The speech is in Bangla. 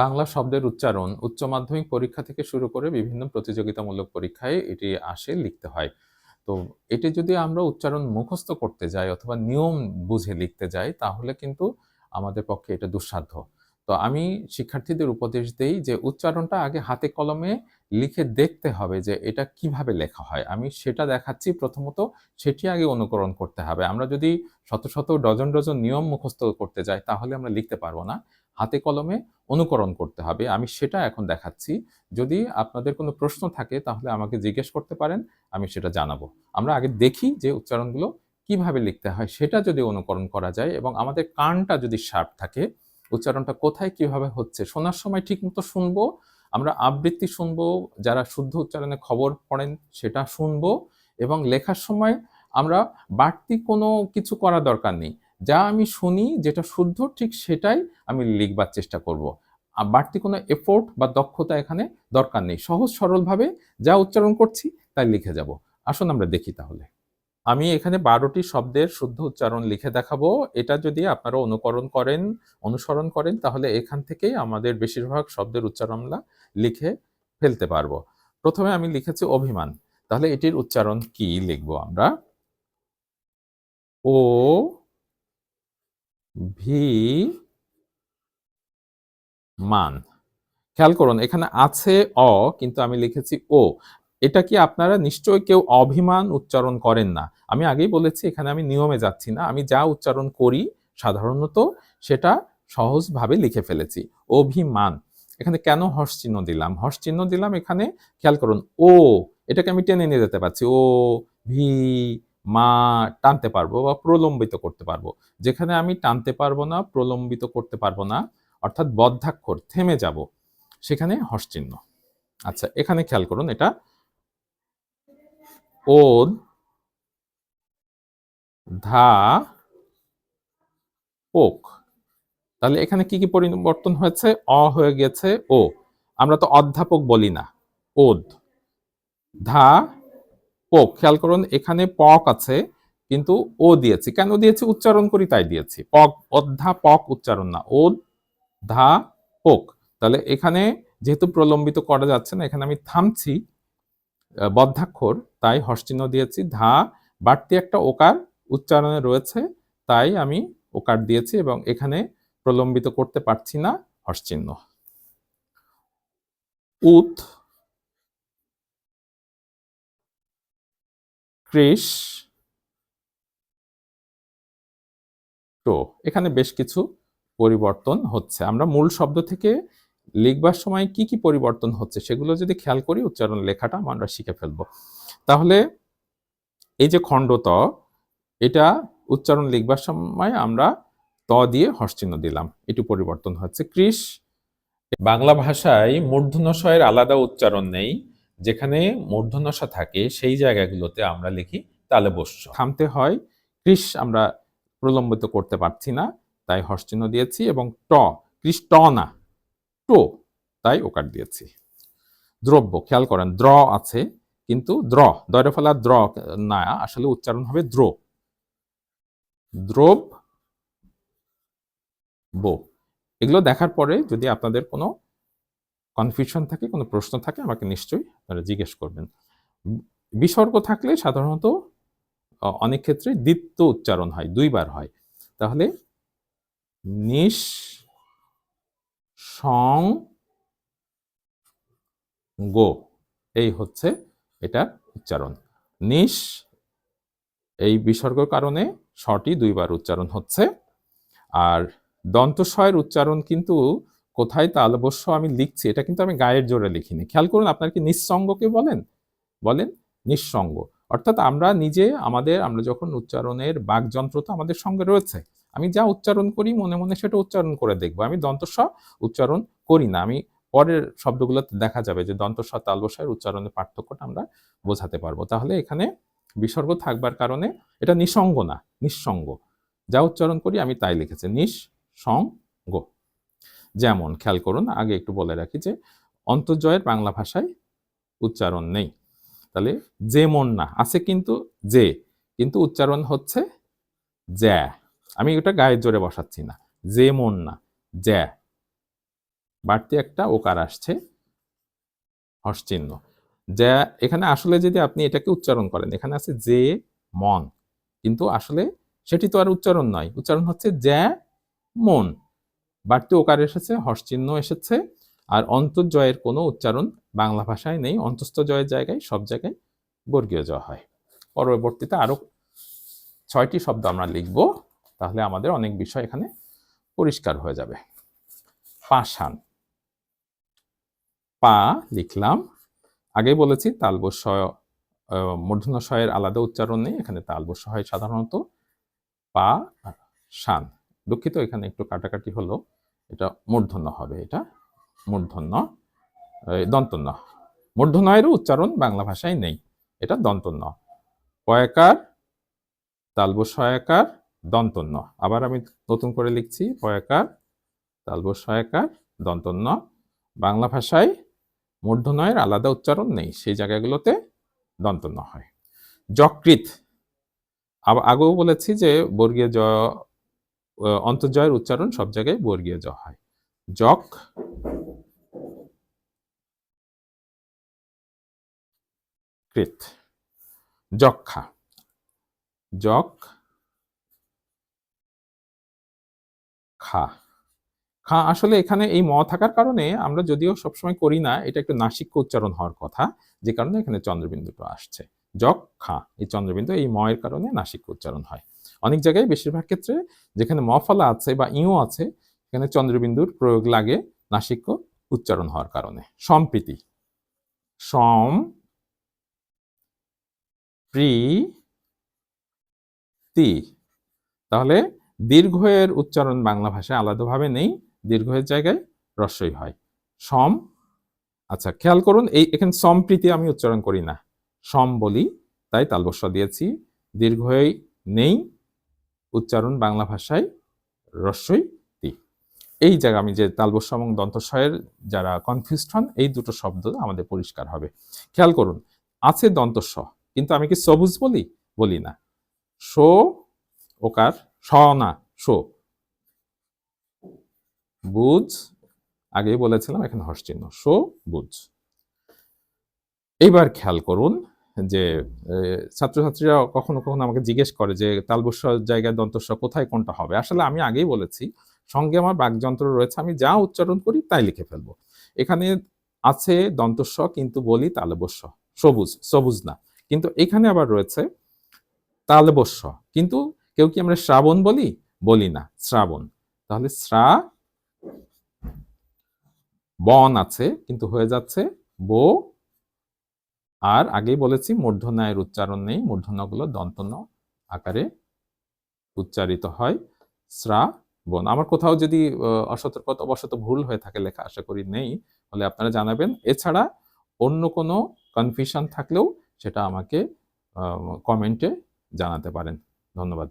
বাংলা শব্দের উচ্চারণ উচ্চ মাধ্যমিক পরীক্ষা থেকে শুরু করে বিভিন্ন প্রতিযোগিতামূলক পরীক্ষায় এটি আসে লিখতে হয়। তো এটি যদি আমরা উচ্চারণ মুখস্থ করতে যাই অথবা নিয়ম বুঝে লিখতে যাই, তাহলে কিন্তু আমাদের পক্ষে এটা দুঃসাধ্য। তো আমি শিক্ষার্থীদের উপদেশ দেই যে উচ্চারণটা আগে হাতে কলমে লিখে দেখতে হবে যে এটা কীভাবে লেখা হয়। আমি সেটা দেখাচ্ছি প্রথমত, সেটি আগে অনুকরণ করতে হবে। আমরা যদি শত শত ডজন ডজন নিয়ম মুখস্থ করতে যাই, তাহলে আমরা লিখতে পারব না। হাতে কলমে অনুকরণ করতে হবে। আমি সেটা এখন দেখাচ্ছি। যদি আপনাদের কোনো প্রশ্ন থাকে, তাহলে আমাকে জিজ্ঞেস করতে পারেন, আমি সেটা জানাব। আমরা আগে দেখি যে উচ্চারণগুলো কীভাবে লিখতে হয়, সেটা যদি অনুকরণ করা যায় এবং আমাদের কানটা যদি শার্প থাকে, উচ্চারণটা কোথায় কীভাবে হচ্ছে, শোনার সময় ঠিকমতো শুনব, আমরা আবৃত্তি শুনব, যারা শুদ্ধ উচ্চারণে খবর পড়েন সেটা শুনব এবং লেখার সময় আমরা বাড়তি কোনো কিছু করা দরকার নেই। যা আমি শুনি, যেটা শুদ্ধ, ঠিক সেটাই আমি লিখবার চেষ্টা করব। আর বাড়তি কোনো এফোর্ট বা দক্ষতা এখানে দরকার নেই। সহজ, সরলভাবে যা উচ্চারণ করছি, তাই লিখে যাব। আসুন আমরা দেখি তাহলে। আমি এখানে বারোটি শব্দের শুদ্ধ উচ্চারণ লিখে দেখাবো। এটা যদি আপনারা অনুকরণ করেন, অনুসরণ করেন, তাহলে এখান থেকেই আমাদের বেশিরভাগ শব্দের উচ্চারণ আমরা লিখে ফেলতে পারব। প্রথমে আমি লিখেছি অভিমান। তাহলে এটির উচ্চারণ কি লিখব আমরা? ও ভি মান খেয়াল করুন, এখানে আছে অ, কিন্তু আমি লিখেছি ও। এটা কি আপনারা নিশ্চয়ই কেউ অভিমান উচ্চারণ করেন না? আমি আগেই বলেছি, এখানে আমি নিয়মে যাচ্ছি না। আমি যা উচ্চারণ করি, সাধারণত সেটা সহজভাবে লিখে ফেলেছি। অভিমান। এখানে কেন হর্ষ চিহ্ন দিলাম? হর্ষ চিহ্ন দিলাম এখানে, খেয়াল করুন, ও। এটাকে আমি টেনে নিয়ে যেতে পারছি। ও, ভি মা টানতে পারব বা প্রলম্বিত করতে পারব। যেখানে আমি টানতে পারব না, প্রলম্বিত করতে পারব না, অর্থাৎ বদ্ধাক্ষর থেমে যাব, সেখানে হর্ষ চিহ্ন আচ্ছা এখানে খেয়াল করুন এটা। ওদ, ধা পোক তাহলে এখানে কি কি পরিবর্তন হয়েছে? অ হয়ে গেছে ও। আমরা তো অধ্যাপক বলি না। ওদ, ধা পোক খেয়াল করুন, এখানে পক আছে, কিন্তু ও দিয়েছি। কেন দিয়েছি? উচ্চারণ করি, তাই দিয়েছি। পক, অধ্যা, পক উচ্চারণ না। ও, ধা পোক তাহলে এখানে যেহেতু প্রলম্বিত করা যাচ্ছে না, এখানে আমি থামছি বদ্ধাক্ষর, তাই হর্ষচিহ্ন দিয়েছি, ধা, বাড়তি একটা ওকার উচ্চারণে রয়েছে, তাই আমি ওকার দিয়েছি এবং এখানে প্রলম্বিত করতে পারছি না হর্ষচিহ্ন। উত কৃষ তো, এখানে বেশ কিছু পরিবর্তন হচ্ছে। আমরা মূল শব্দ থেকে লিখবার সময় কি কি পরিবর্তন হচ্ছে সেগুলো যদি খেয়াল করি উচ্চারণ লেখাটা আমরা শিখে ফেলব। তাহলে এই যে খণ্ড ত, এটা উচ্চারণ লিখবার সময় আমরা ত দিয়ে হর্ষচিহ্ন দিলাম। এটু পরিবর্তন হচ্ছে। কৃষ বাংলা ভাষায় মূর্ধন্যশয়ের আলাদা উচ্চারণ নেই। যেখানে মূর্ধন্যশা থাকে, সেই জায়গাগুলোতে আমরা লিখি তালে বস্য থামতে হয়, কৃষ আমরা প্রলম্বিত করতে পারছি না, তাই হর্ষচিহ্ন দিয়েছি এবং ট, কৃষ ট না, টো, তাই ওকার দিয়েছি। দ্রব্য, খেয়াল করেন, দ্র আছে, কিন্তু দ্র দয়রে ফেলা দ্র না, আসলে উচ্চারণ হবে দ্র। দ্রব বো এগুলো দেখার পরে যদি আপনাদের কোনো কনফিউশন থাকে, কোনো প্রশ্ন থাকে, আমাকে নিশ্চয়ই আপনারা জিজ্ঞেস করবেন। বিসর্গ থাকলে সাধারণত অনেক ক্ষেত্রে দ্বিত্ব উচ্চারণ হয়, দুইবার হয়। তাহলে নিস সং, গো, এই হচ্ছে এটার উচ্চারণ। নিস এই বিসর্গ কারণে সটি দুইবার উচ্চারণ হচ্ছে। আর দন্তস্বয়ের উচ্চারণ কিন্তু কোথায় তালবস্য আমি লিখছি, এটা কিন্তু আমি গায়ের জোরে লিখিনি। খেয়াল করুন আপনার কি নিঃসঙ্গকে বলেন? বলেন নিঃসঙ্গ। অর্থাৎ আমরা নিজে, আমাদের, আমরা যখন উচ্চারণের বাকযন্ত্র তো আমাদের সঙ্গে রয়েছে, আমি যা উচ্চারণ করি মনে মনে সেটা উচ্চারণ করে দেখব। আমি দন্তস্ব উচ্চারণ করি না, আমি পরের শব্দগুলোতে দেখা যাবে যে দন্তস্ব তালবস্যের উচ্চারণের পার্থক্যটা আমরা বোঝাতে পারব। তাহলে এখানে বিসর্গ থাকবার কারণে এটা নিঃসঙ্গ না, নিঃসঙ্গ। যা উচ্চারণ করি আমি তাই লিখেছি নিঃসঙ্গ যেমন খেয়াল করুন, আগে একটু বলে রাখি যে অন্তর্জয়ের বাংলা ভাষায় উচ্চারণ নেই। তাহলে যেমন না, আছে কিন্তু যে, কিন্তু উচ্চারণ হচ্ছে জ্যা। আমি ওটা গায়ের জোরে বসাচ্ছি না। যেমন না, জ্যা। বাড়তি একটা ওকার আসছে হর্ষ চিহ্ন যা এখানে আসলে যদি আপনি এটাকে উচ্চারণ করেন, এখানে আছে যে মন। কিন্তু আসলে সেটি তো আর উচ্চারণ নয়, উচ্চারণ হচ্ছে জ্যা, মন। বাড়তি ওকার এসেছে, হর্ষ চিহ্ন এসেছে, আর অন্তর্জয়ের কোনো উচ্চারণ বাংলা ভাষায় নেই, অন্তস্থ জয়ের জায়গায়, সব জায়গায় বর্গীয় জ হয়। পরবর্তীতে আরও ছয়টি শব্দ আমরা লিখব, তাহলে আমাদের অনেক বিষয় এখানে পরিষ্কার হয়ে যাবে। পাষাণ পা লিখলাম। আগে বলেছি তালবস্য মূর্ধন্য শয়ের আলাদা উচ্চারণ নেই, এখানে তালবস্য হয় সাধারণত। পা শান। দুঃখিত, এখানে একটু কাটাকাটি হলো। এটা মূর্ধন্য হবে, এটা মূর্ধন্য দন্তন্য। মূর্ধন্যয়েরও উচ্চারণ বাংলা ভাষায় নেই, এটা দন্তন্য। পয়াকার তালবস্যয়াকার দন্তন্য। আবার আমি নতুন করে লিখছি, পয়াকার তালবস্যয়াকার দন্তন্য। বাংলা ভাষায় মূর্ধন্যয়ের আলাদা উচ্চারণ নেই, সেই জায়গাগুলোতে দন্তন্য হয়। যকৃত আগেও বলেছি যে বর্গীয় জ অন্তর্জয়ের উচ্চারণ সব জায়গায় বর্গীয় জ হয়। যক, কৃত, যক্ষা, যক, খা। খা আসলে এখানে এই ম থাকার কারণে আমরা যদিও সবসময় করি না, এটা একটু নাসিক্য উচ্চারণ হওয়ার কথা, যে কারণে এখানে চন্দ্রবিন্দুটা আসছে। যক, খা, এই চন্দ্রবিন্দু এই ময়ের কারণে নাসিক্য উচ্চারণ হয়। অনেক জায়গায় বেশিরভাগ ক্ষেত্রে যেখানে মফলা আছে বা ইও আছে সেখানে চন্দ্রবিন্দুর প্রয়োগ লাগে, নাসিক্য উচ্চারণ হওয়ার কারণে। সম্প্রীতি। সম প্রীতি তাহলে দীর্ঘয়ের উচ্চারণ বাংলা ভাষায় আলাদাভাবে নেই দীর্ঘয়ের জায়গায় রস্বই হয়। সম আচ্ছা খেয়াল করুন, এই এখানে সম্প্রীতি আমি উচ্চারণ করি না। সম বলি, তাই তালবস্য দিয়েছি। দীর্ঘই নেই উচ্চারণ বাংলা ভাষায় রস্বই তি। এই জায়গা আমি যে তালবস্য এবং দন্তস্বয়ের যারা কনফিউজড হন, এই দুটো শব্দ আমাদের পরিষ্কার হবে। খেয়াল করুন, আছে দন্তস্ব, কিন্তু আমি কি সবুজ বলি? বলি না। সো ওকার, স না, সো। বুঝ আগেই বলেছিলাম, এখানে হর্ষ চিহ্ন সো বুঝ এইবার খেয়াল করুন যে ছাত্রছাত্রীরা কখনো কখনো আমাকে জিজ্ঞেস করে যে তালবস্য জায়গায় দন্তস্ব কোথায় কোনটা হবে? আসলে আমি আগেই বলেছি, সঙ্গে আমার বাকযন্ত্র রয়েছে, আমি যা উচ্চারণ করি তাই লিখে ফেলব। এখানে আছে দন্তস্ব কিন্তু বলি তালবস্য, সবুজ সবুজ না। কিন্তু এখানে আবার রয়েছে তালবস্য, কিন্তু কেউ কি আমরা শ্রাবণ বলি? বলি না, শ্রাবণ। তাহলে শ্রা, বন আছে, কিন্তু হয়ে যাচ্ছে বো আর আগেই বলেছি, মূর্ধন্যায়ের উচ্চারণ নেই, মূর্ধন্যগুলো দন্তন্য আকারে উচ্চারিত হয়। শ্রাবণ, আমার কোথাও যদি অসতর্কতা, অবশত ভুল হয়ে থাকে লেখা, আশা করি নেই হলে আপনারা জানাবেন। এছাড়া অন্য কোনো কনফিউশন থাকলেও সেটা আমাকে কমেন্টে জানাতে পারেন। ধন্যবাদ।